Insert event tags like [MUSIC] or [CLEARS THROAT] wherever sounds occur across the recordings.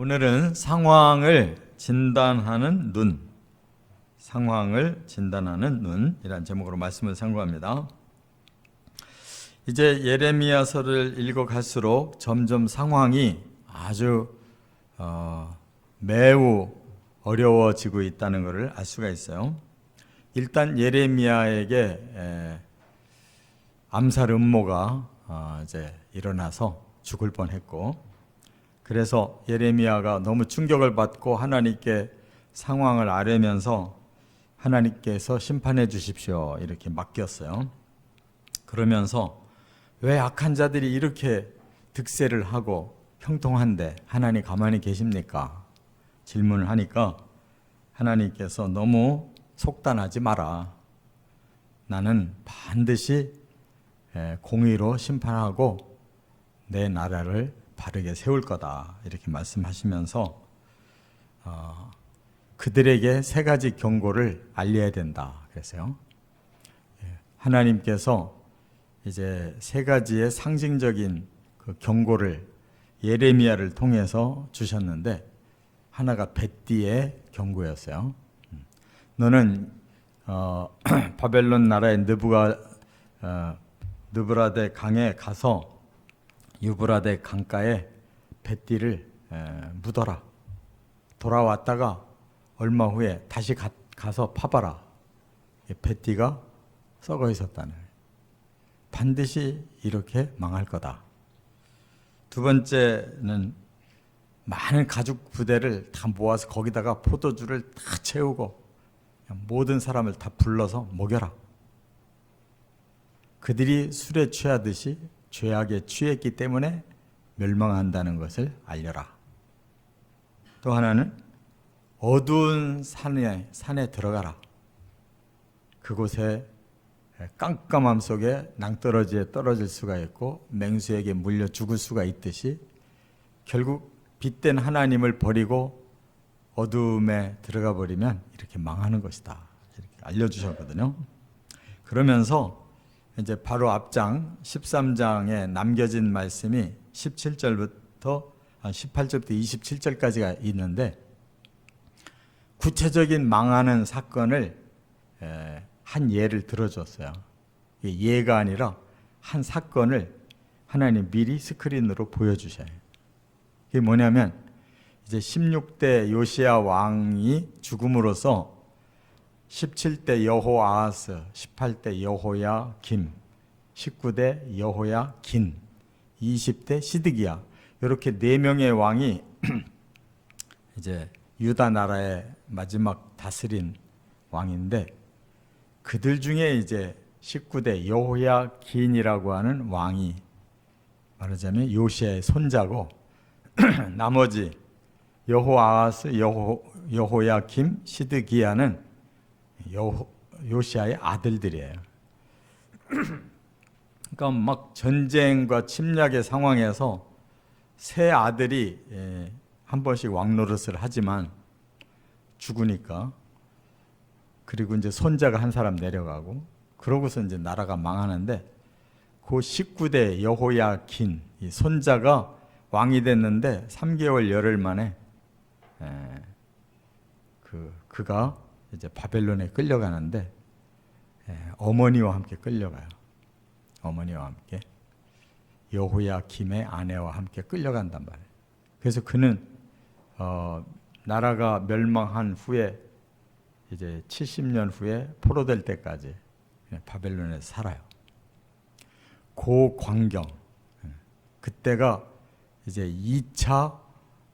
오늘은 상황을 진단하는 눈, 상황을 진단하는 눈이란 제목으로 말씀을 상고합니다. 이제 예레미야서를 읽어갈수록 점점 상황이 아주 어, 매우 어려워지고 있다는 것을 알 수가 있어요. 일단 예레미야에게 에, 암살 음모가 어, 이제 일어나서 죽을 뻔했고 그래서 예레미야가 너무 충격을 받고 하나님께 상황을 아뢰면서 하나님께서 심판해 주십시오 이렇게 맡겼어요. 그러면서 왜 악한 자들이 이렇게 득세를 하고 형통한데 하나님 가만히 계십니까? 질문을 하니까 하나님께서 너무 속단하지 마라. 나는 반드시 에, 공의로 심판하고 내 나라를 바르게 세울 거다. 이렇게 말씀하시면서 어, 그들에게 세 가지 경고를 알려야 된다. 그랬어요. 예, 하나님께서 이제 세 가지의 상징적인 그 경고를 예레미야를 통해서 주셨는데 하나가 벳디의 경고였어요. 음. 너는 어, [CLEARS THROAT] 바벨론 나라의 느부가 어, 느브라데 강에 가서 유브라데 강가에 뱃띠를 에, 묻어라. 돌아왔다가 얼마 후에 다시 가, 가서 파봐라. 이 뱃띠가 썩어 있었다는. 반드시 이렇게 망할 거다. 두 번째는 많은 가죽 부대를 다 모아서 거기다가 포도주를 다 채우고 모든 사람을 다 불러서 먹여라. 그들이 술에 취하듯이 죄악에 취했기 때문에 멸망한다는 것을 알려라. 또 하나는 어두운 산에 산에 들어가라. 그곳에 깜깜함 속에 낭떠러지에 떨어질 수가 있고 맹수에게 물려 죽을 수가 있듯이 결국 빛된 하나님을 버리고 어둠에 들어가 버리면 이렇게 망하는 것이다. 이렇게 알려주셨거든요. 그러면서 이제 바로 앞장 13장에 남겨진 말씀이 17절부터 18절부터 27절까지가 있는데 구체적인 망하는 사건을 한 예를 들어줬어요. 예가 아니라 한 사건을 하나님 미리 스크린으로 보여주셔요. 그게 뭐냐면 이제 16대 요시아 왕이 죽음으로써 17대 여호아하스, 18대 여호야 김, 19대 여호야 긴, 20대 시드기야. 이렇게 네 명의 왕이 [CLEARS THROAT] 이제 유다 나라의 마지막 다스린 왕인데 그들 중에 이제 19대 여호야 긴이라고 하는 왕이 말하자면 요시아의 손자고 [CLEARS THROAT] 나머지 여호아하스, 여호 여호야 김, 시드기야는 요, 요시아의 아들들이에요. [CLEARS THROAT] 그러니까 막 전쟁과 침략의 상황에서 세 아들이 예, 한 번씩 왕노릇을 하지만 죽으니까 그리고 이제 손자가 한 사람 내려가고 그러고서 이제 나라가 망하는데 그 19대 여호야 긴이 손자가 왕이 됐는데 3개월 열흘 만에 에, 그 그가 이제 바벨론에 끌려가는데 에, 어머니와 함께 끌려가요. 어머니와 함께 여호야 김의 아내와 함께 끌려간단 말이에요. 그래서 그는 어, 나라가 멸망한 후에 이제 70년 후에 포로될 때까지 바벨론에 살아요. 그 광경 그때가 이제 2차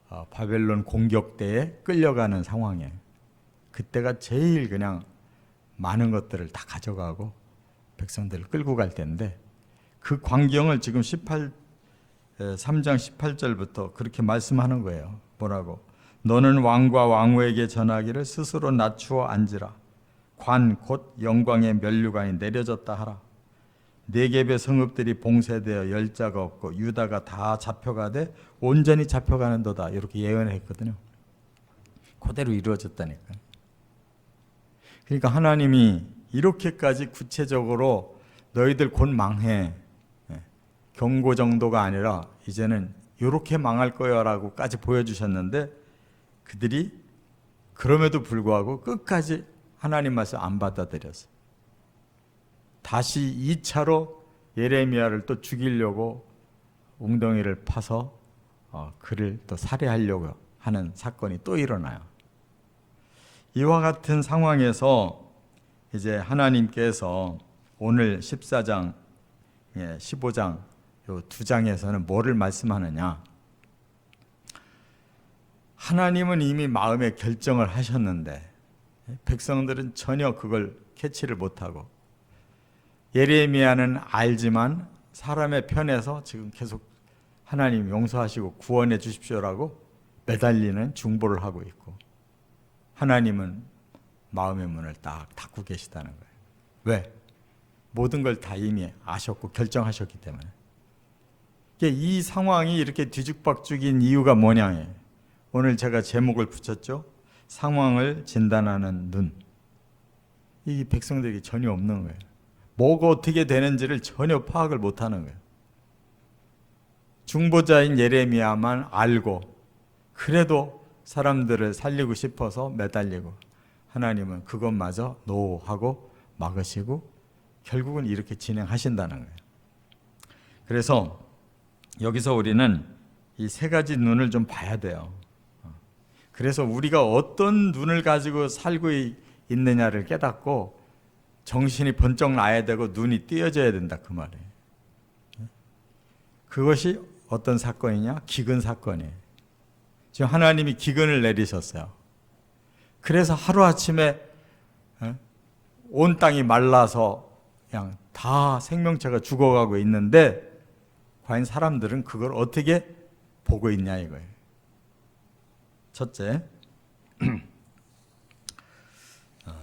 어, 바벨론 공격 때에 끌려가는 상황이에요. 그때가 제일 그냥 많은 것들을 다 가져가고 백성들을 끌고 갈 때인데 그 광경을 지금 18 3장 18절부터 그렇게 말씀하는 거예요. 뭐라고? 너는 왕과 왕후에게 전하기를 스스로 낮추어 앉으라. 관 곧 영광의 면류관이 내려졌다 하라. 네겝의 성읍들이 봉쇄되어 열자가 없고 유다가 다 잡혀가되 온전히 잡혀가는도다 이렇게 예언을 했거든요. 그대로 이루어졌다니까. 그러니까 하나님이 이렇게까지 구체적으로 너희들 곧 망해 예, 경고 정도가 아니라 이제는 이렇게 망할 거야라고까지 보여주셨는데 그들이 그럼에도 불구하고 끝까지 하나님 말씀 안 받아들였어요. 다시 2차로 예레미야를 또 죽이려고 웅덩이를 파서 어, 그를 또 살해하려고 하는 사건이 또 일어나요. 이와 같은 상황에서 이제 하나님께서 오늘 14장, 예, 15장 요두 장에서는 뭐를 말씀하느냐? 하나님은 이미 마음에 결정을 하셨는데 백성들은 전혀 그걸 캐치를 못하고 예레미야는 알지만 사람의 편에서 지금 계속 하나님 용서하시고 구원해 주십시오라고 매달리는 중보를 하고 있고 하나님은 마음의 문을 딱 닫고 계시다는 거예요. 왜? 모든 걸 다 이미 아셨고 결정하셨기 때문에. 이 상황이 이렇게 뒤죽박죽인 이유가 뭐냐? 오늘 제가 제목을 붙였죠. 상황을 진단하는 눈. 이 백성들에게 전혀 없는 거예요. 뭐가 어떻게 되는지를 전혀 파악을 못하는 거예요. 중보자인 예레미야만 알고 그래도 사람들을 살리고 싶어서 매달리고 하나님은 그것마저 노하고 막으시고 결국은 이렇게 진행하신다는 거예요. 그래서 여기서 우리는 이 세 가지 눈을 좀 봐야 돼요. 그래서 우리가 어떤 눈을 가지고 살고 있느냐를 깨닫고 정신이 번쩍 나야 되고 눈이 띄어져야 된다 그 말이에요. 그것이 어떤 사건이냐? 기근 사건이에요. 지금 하나님이 기근을 내리셨어요. 그래서 하루아침에 어? 온 땅이 말라서 그냥 다 생명체가 죽어가고 있는데 과연 사람들은 그걸 어떻게 보고 있냐 이거예요. 첫째, [CLEARS THROAT] 어,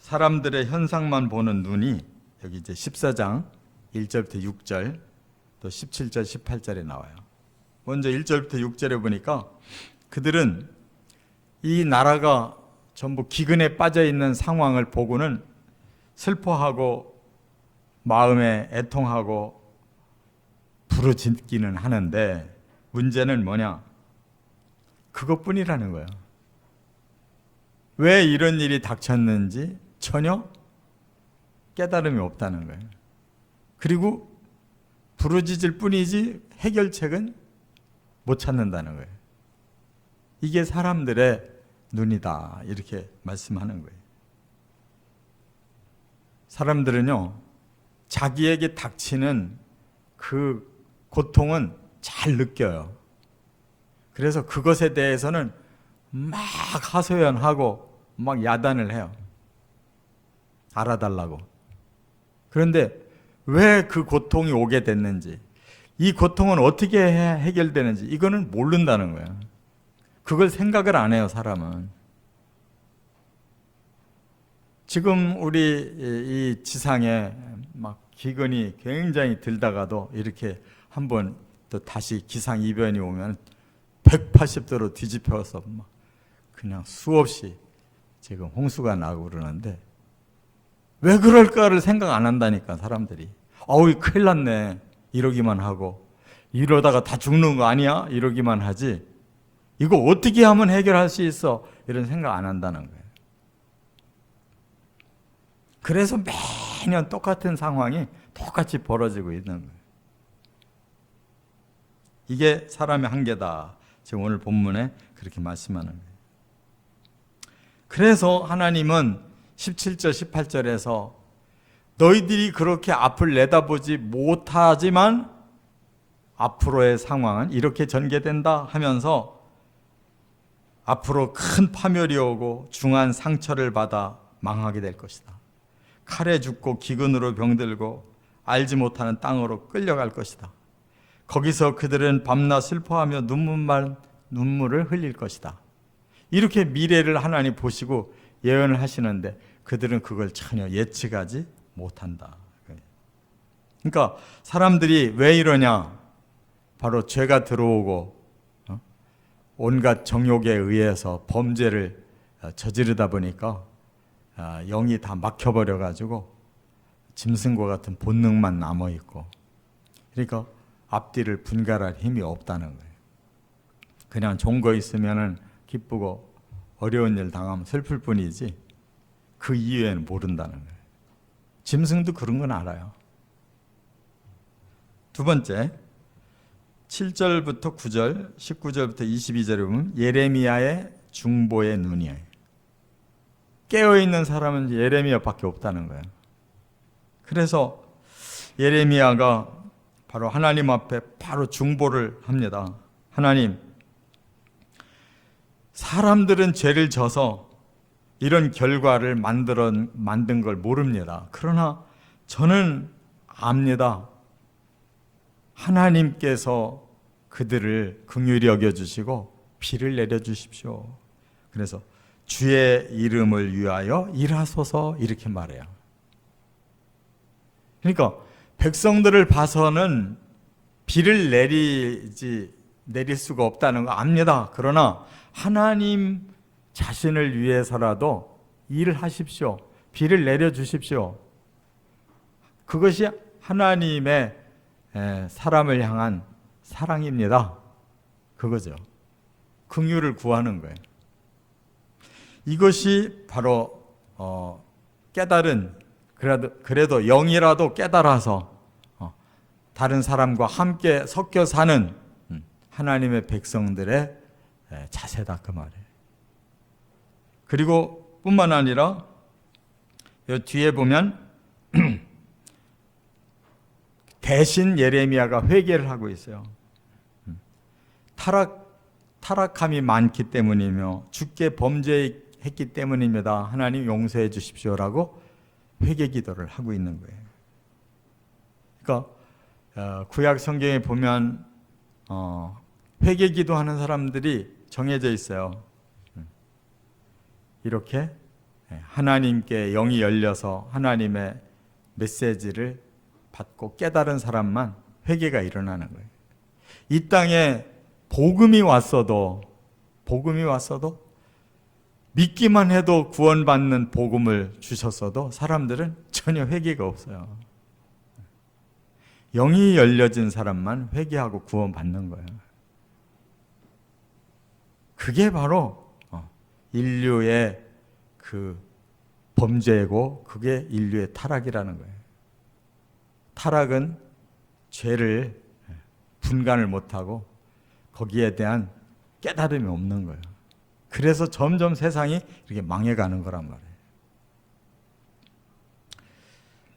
사람들의 현상만 보는 눈이 여기 이제 14장 1절부터 6절 또 17절 18절에 나와요. 먼저 1절부터 6절에 보니까 그들은 이 나라가 전부 기근에 빠져 있는 상황을 보고는 슬퍼하고 마음에 애통하고 부르짖기는 하는데 문제는 뭐냐? 그것뿐이라는 거예요. 왜 이런 일이 닥쳤는지 전혀 깨달음이 없다는 거예요. 그리고 부르짖을 뿐이지 해결책은 못 찾는다는 거예요. 이게 사람들의 눈이다. 이렇게 말씀하는 거예요. 사람들은요, 자기에게 닥치는 그 고통은 잘 느껴요. 그래서 그것에 대해서는 막 하소연하고 막 야단을 해요. 알아달라고. 그런데 왜 그 고통이 오게 됐는지, 이 고통은 어떻게 해결되는지, 이거는 모른다는 거예요. 그걸 생각을 안 해요, 사람은. 지금 우리 이 지상에 막 기근이 굉장히 들다가도 이렇게 한번 또 다시 기상 이변이 오면 180도로 뒤집혀서 막 그냥 수없이 지금 홍수가 나고 그러는데 왜 그럴까를 생각 안 한다니까 사람들이. 아우 큰일 났네 이러기만 하고 이러다가 다 죽는 거 아니야 이러기만 하지. 이거 어떻게 하면 해결할 수 있어 이런 생각 안 한다는 거예요. 그래서 매년 똑같은 상황이 똑같이 벌어지고 있는 거예요. 이게 사람의 한계다. 지금 오늘 본문에 그렇게 말씀하는 거예요. 그래서 하나님은 17절, 18절에서 너희들이 그렇게 앞을 내다보지 못하지만 앞으로의 상황은 이렇게 전개된다 하면서 앞으로 큰 파멸이 오고 중한 상처를 받아 망하게 될 것이다. 칼에 죽고 기근으로 병들고 알지 못하는 땅으로 끌려갈 것이다. 거기서 그들은 밤낮 슬퍼하며 눈물만 눈물을 흘릴 것이다. 이렇게 미래를 하나님 보시고 예언을 하시는데 그들은 그걸 전혀 예측하지 못한다. 그러니까 사람들이 왜 이러냐? 바로 죄가 들어오고 어? 온갖 정욕에 의해서 범죄를 어, 저지르다 보니까 아, 영이 다 막혀버려 가지고 짐승과 같은 본능만 남아 있고 그러니까 앞뒤를 분갈할 힘이 없다는 거예요. 그냥 좋은 거 있으면은 기쁘고 어려운 일 당하면 슬플 뿐이지 그 이외에는 모른다는 거예요. 짐승도 그런 건 알아요. 두 번째 7절부터 9절, 19절부터 22절에 보면 예레미야의 중보의 눈이에요. 깨어 있는 사람은 예레미야밖에 없다는 거예요. 그래서 예레미야가 바로 하나님 앞에 바로 중보를 합니다. 하나님, 사람들은 죄를 져서 이런 결과를 만들어 만든 걸 모릅니다. 그러나 저는 압니다. 하나님께서 그들을 긍휼히 여겨 주시고 비를 내려 주십시오. 그래서 주의 이름을 위하여 일하소서 이렇게 말해요. 그러니까 백성들을 봐서는 비를 내리지 내릴 수가 없다는 거 압니다. 그러나 하나님 자신을 위해서라도 일하십시오. 비를 내려 주십시오. 그것이 하나님의 사람을 향한 사랑입니다. 그거죠. 긍휼을 구하는 거예요. 이것이 바로 어, 깨달은 그래도 그래도 영이라도 깨달아서 어, 다른 사람과 함께 섞여 사는 음, 하나님의 백성들의 자세다 그 말이에요. 그리고 뿐만 아니라 이 뒤에 보면 [CLEARS THROAT] 대신 예레미야가 회개를 하고 있어요. 음. 타락 타락함이 많기 때문이며 주께 범죄했기 때문입니다. 하나님 용서해 주십시오라고 회개 기도를 하고 있는 거예요. 그러니까 어, 구약 성경에 보면 어, 회개 기도하는 사람들이 정해져 있어요. 음. 이렇게 하나님께 영이 열려서 하나님의 메시지를 받고 깨달은 사람만 회개가 일어나는 거예요. 이 땅에 복음이 왔어도 복음이 왔어도 믿기만 해도 구원받는 복음을 주셨어도 사람들은 전혀 회개가 없어요. 영이 열려진 사람만 회개하고 구원받는 거예요. 그게 바로 어, 인류의 그 범죄고 그게 인류의 타락이라는 거예요. 타락은 죄를 분간을 못하고 거기에 대한 깨달음이 없는 거예요. 그래서 점점 세상이 이렇게 망해가는 거란 말이에요.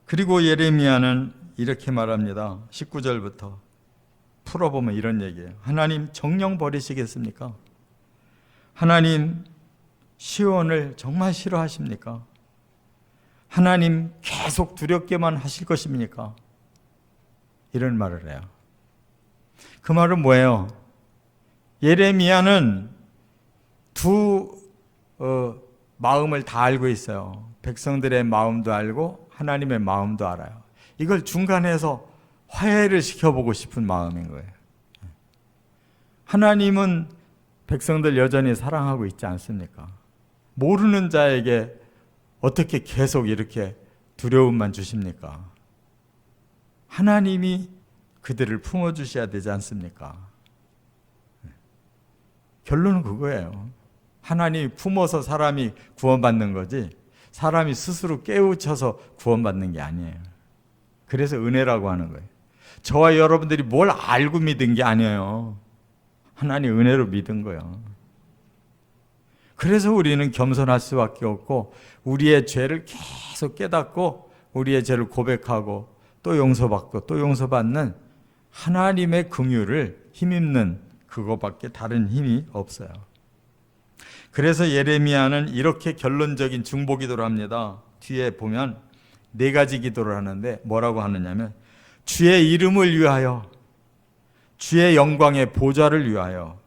그리고 예레미야는 이렇게 말합니다. 19절부터 풀어보면 이런 얘기예요. 하나님 정령 버리시겠습니까? 하나님 시온을 정말 싫어하십니까? 하나님 계속 두렵게만 하실 것입니까? 이런 말을 해요. 그 말은 뭐예요? 예레미야는 두 어, 마음을 다 알고 있어요. 백성들의 마음도 알고 하나님의 마음도 알아요. 이걸 중간에서 화해를 시켜보고 싶은 마음인 거예요. 하나님은 백성들 여전히 사랑하고 있지 않습니까? 모르는 자에게 어떻게 계속 이렇게 두려움만 주십니까? 하나님이 그들을 품어주셔야 되지 않습니까? 결론은 그거예요. 하나님이 품어서 사람이 구원받는 거지, 사람이 스스로 깨우쳐서 구원받는 게 아니에요. 그래서 은혜라고 하는 거예요. 저와 여러분들이 뭘 알고 믿은 게 아니에요. 하나님 은혜로 믿은 거예요. 그래서 우리는 겸손할 수밖에 없고, 우리의 죄를 계속 깨닫고, 우리의 죄를 고백하고, 또 용서받고 또 용서받는 하나님의 긍휼을 힘입는 그거밖에 다른 힘이 없어요. 그래서 예레미야는 이렇게 결론적인 중보 기도를 합니다. 뒤에 보면 네 가지 기도를 하는데 뭐라고 하느냐면 주의 이름을 위하여 주의 영광의 보좌를 위하여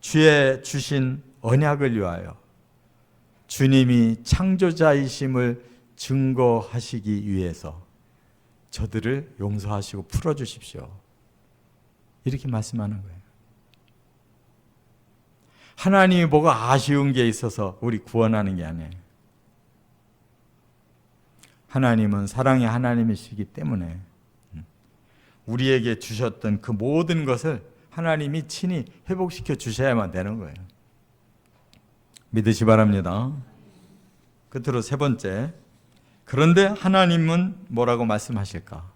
주의 주신 언약을 위하여 주님이 창조자이심을 증거하시기 위해서 저들을 용서하시고 풀어주십시오. 이렇게 말씀하는 거예요. 하나님이 뭐가 아쉬운 게 있어서 우리 구원하는 게 아니에요. 하나님은 사랑의 하나님이시기 때문에 우리에게 주셨던 그 모든 것을 하나님이 친히 회복시켜 주셔야만 되는 거예요. 믿으시 바랍니다. 끝으로 세 번째. 그런데 하나님은 뭐라고 말씀하실까?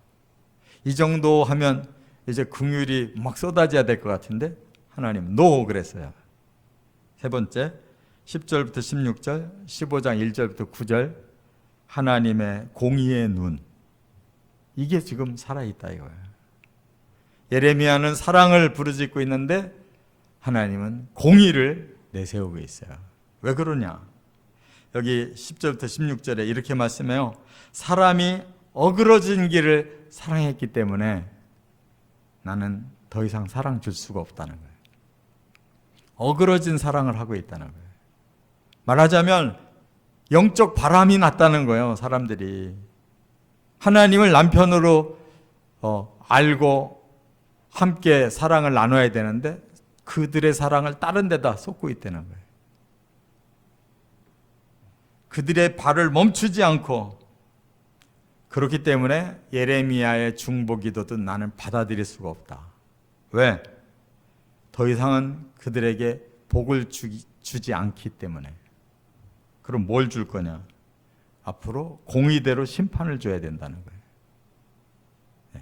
이 정도 하면 이제 긍휼이 막 쏟아져야 될 것 같은데 하나님 노 그랬어요. 세 번째 10절부터 16절, 15장 1절부터 9절 하나님의 공의의 눈 이게 지금 살아 있다 이거예요. 예레미야는 사랑을 부르짖고 있는데 하나님은 공의를 내세우고 있어요. 왜 그러냐? 여기 10절부터 16절에 이렇게 말씀해요. 사람이 어그러진 길을 사랑했기 때문에 나는 더 이상 사랑 줄 수가 없다는 거예요. 어그러진 사랑을 하고 있다는 거예요. 말하자면 영적 바람이 났다는 거예요, 사람들이. 하나님을 남편으로 어, 알고 함께 사랑을 나눠야 되는데 그들의 사랑을 다른 데다 쏟고 있다는 거예요. 그들의 발을 멈추지 않고 그렇기 때문에 예레미야의 중보기도도 나는 받아들일 수가 없다. 왜? 더 이상은 그들에게 복을 주기, 주지 않기 때문에. 그럼 뭘 줄 거냐? 앞으로 공의대로 심판을 줘야 된다는 거예요. 네.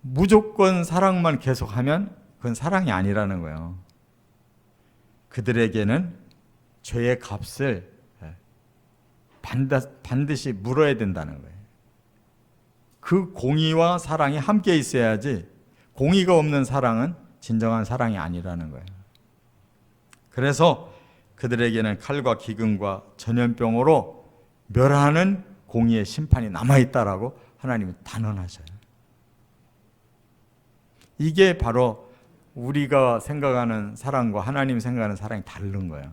무조건 사랑만 계속하면 그건 사랑이 아니라는 거예요. 그들에게는 죄의 값을 네, 반드시 물어야 된다는 거예요. 그 공의와 사랑이 함께 있어야지 공의가 없는 사랑은 진정한 사랑이 아니라는 거예요. 그래서 그들에게는 칼과 기근과 전염병으로 멸하는 공의의 심판이 남아 있다라고 하나님이 단언하셔요. 이게 바로 우리가 생각하는 사랑과 하나님 생각하는 사랑이 다른 거예요.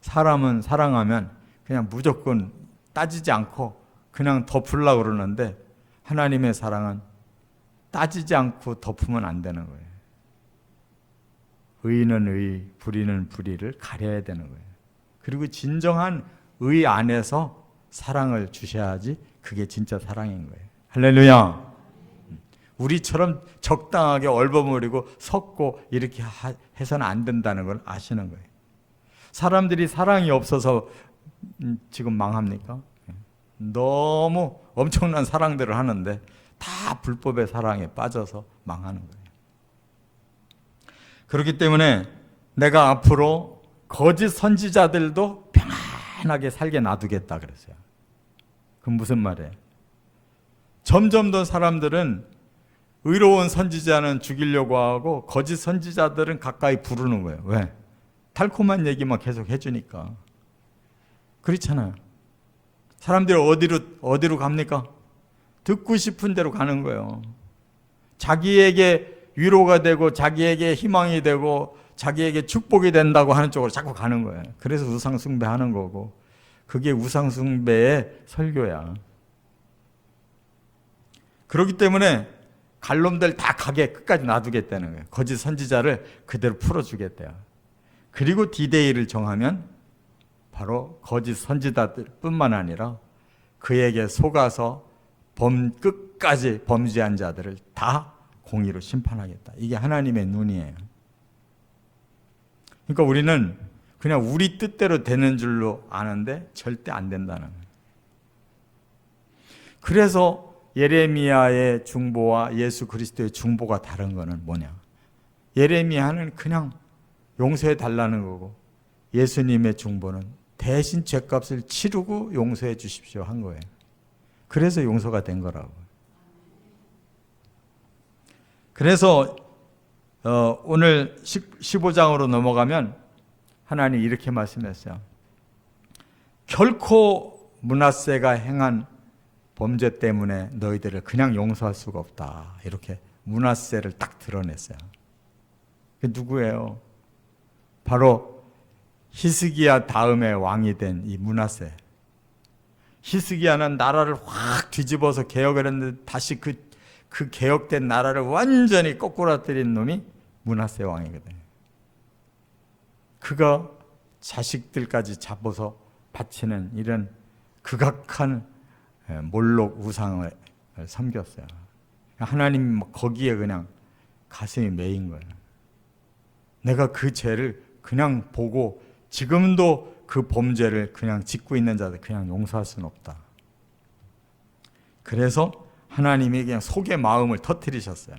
사람은 사랑하면 그냥 무조건 따지지 않고 그냥 덮으려고 그러는데 하나님의 사랑은 따지지 않고 덮으면 안 되는 거예요. 의는 의, 불의는 불의를 가려야 되는 거예요. 그리고 진정한 의 안에서 사랑을 주셔야지 그게 진짜 사랑인 거예요. 할렐루야. 우리처럼 적당하게 얼버무리고 섞고 이렇게 해서는 안 된다는 걸 아시는 거예요. 사람들이 사랑이 없어서 음, 지금 망합니까? 너무 엄청난 사랑들을 하는데 다 불법의 사랑에 빠져서 망하는 거예요. 그렇기 때문에 내가 앞으로 거짓 선지자들도 평안하게 살게 놔두겠다 그랬어요. 그럼 무슨 말이에요? 점점 더 사람들은 의로운 선지자는 죽이려고 하고 거짓 선지자들은 가까이 부르는 거예요. 왜? 달콤한 얘기만 계속 해주니까. 그렇잖아요. 사람들이 어디로 어디로 갑니까? 듣고 싶은 대로 가는 거예요. 자기에게 위로가 되고 자기에게 희망이 되고 자기에게 축복이 된다고 하는 쪽으로 자꾸 가는 거예요. 그래서 우상 숭배하는 거고 그게 우상 숭배의 설교야. 그렇기 때문에 갈놈들 다 가게 끝까지 놔두겠다는 거예요. 거짓 선지자를 그대로 풀어주겠대요. 그리고 디데이를 정하면 바로 거짓 선지자들뿐만 아니라 그에게 속아서 범 끝까지 범죄한 자들을 다 공의로 심판하겠다. 이게 하나님의 눈이에요. 그러니까 우리는 그냥 우리 뜻대로 되는 줄로 아는데 절대 안 된다는. 그래서 예레미야의 중보와 예수 그리스도의 중보가 다른 거는 뭐냐? 예레미야는 그냥 용서해 달라는 거고 예수님의 중보는 대신 죄값을 치르고 용서해 주십시오 한 거예요. 그래서 용서가 된 거라고. 그래서 어, 오늘 15장으로 넘어가면 하나님 이렇게 말씀했어요. 결코 문하세가 행한 범죄 때문에 너희들을 그냥 용서할 수가 없다. 이렇게 문하세를 딱 드러냈어요. 그 누구예요? 바로 히스기야 다음에 왕이 된 이 문하세. 히스기야는 나라를 확 뒤집어서 개혁을 했는데 다시 그, 그 개혁된 나라를 완전히 거꾸라뜨린 놈이 문하세 왕이거든요. 그가 자식들까지 잡아서 바치는 이런 극악한 예, 몰록 우상을 섬겼어요. 하나님 거기에 그냥 가슴이 메인 거예요. 내가 그 죄를 그냥 보고 지금도 그 범죄를 그냥 짓고 있는 자들 그냥 용서할 수는 없다. 그래서 하나님이 그냥 속의 마음을 터뜨리셨어요.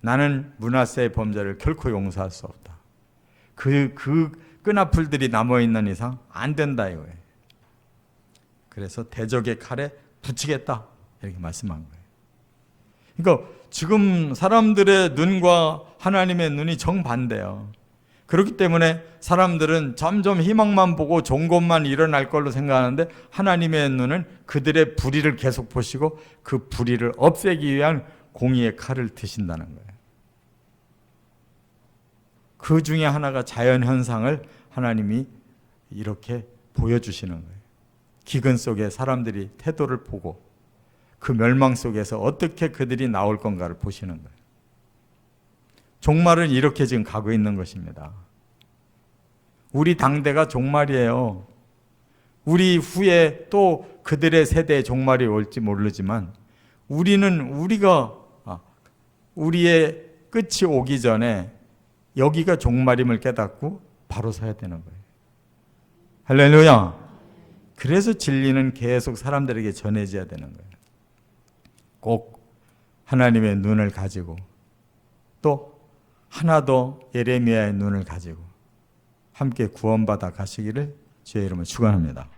나는 문하세의 범죄를 결코 용서할 수 없다. 그, 그 끈아풀들이 남아있는 이상 안 된다 이거예요. 그래서 대적의 칼에 붙이겠다. 이렇게 말씀한 거예요. 그러니까 지금 사람들의 눈과 하나님의 눈이 정반대예요. 그렇기 때문에 사람들은 점점 희망만 보고 좋은 것만 일어날 걸로 생각하는데 하나님의 눈은 그들의 불의를 계속 보시고 그 불의를 없애기 위한 공의의 칼을 드신다는 거예요. 그 중에 하나가 자연 현상을 하나님이 이렇게 보여주시는 거예요. 기근 속에 사람들이 태도를 보고 그 멸망 속에서 어떻게 그들이 나올 건가를 보시는 거예요. 종말은 이렇게 지금 가고 있는 것입니다. 우리 당대가 종말이에요. 우리 후에 또 그들의 세대의 종말이 올지 모르지만 우리는 우리가 아, 우리의 끝이 오기 전에 여기가 종말임을 깨닫고 바로 서야 되는 거예요. 할렐루야. 그래서 진리는 계속 사람들에게 전해져야 되는 거예요. 꼭 하나님의 눈을 가지고 또 하나 더 예레미야의 눈을 가지고 함께 구원받아 가시기를 주의 이름으로 축원합니다.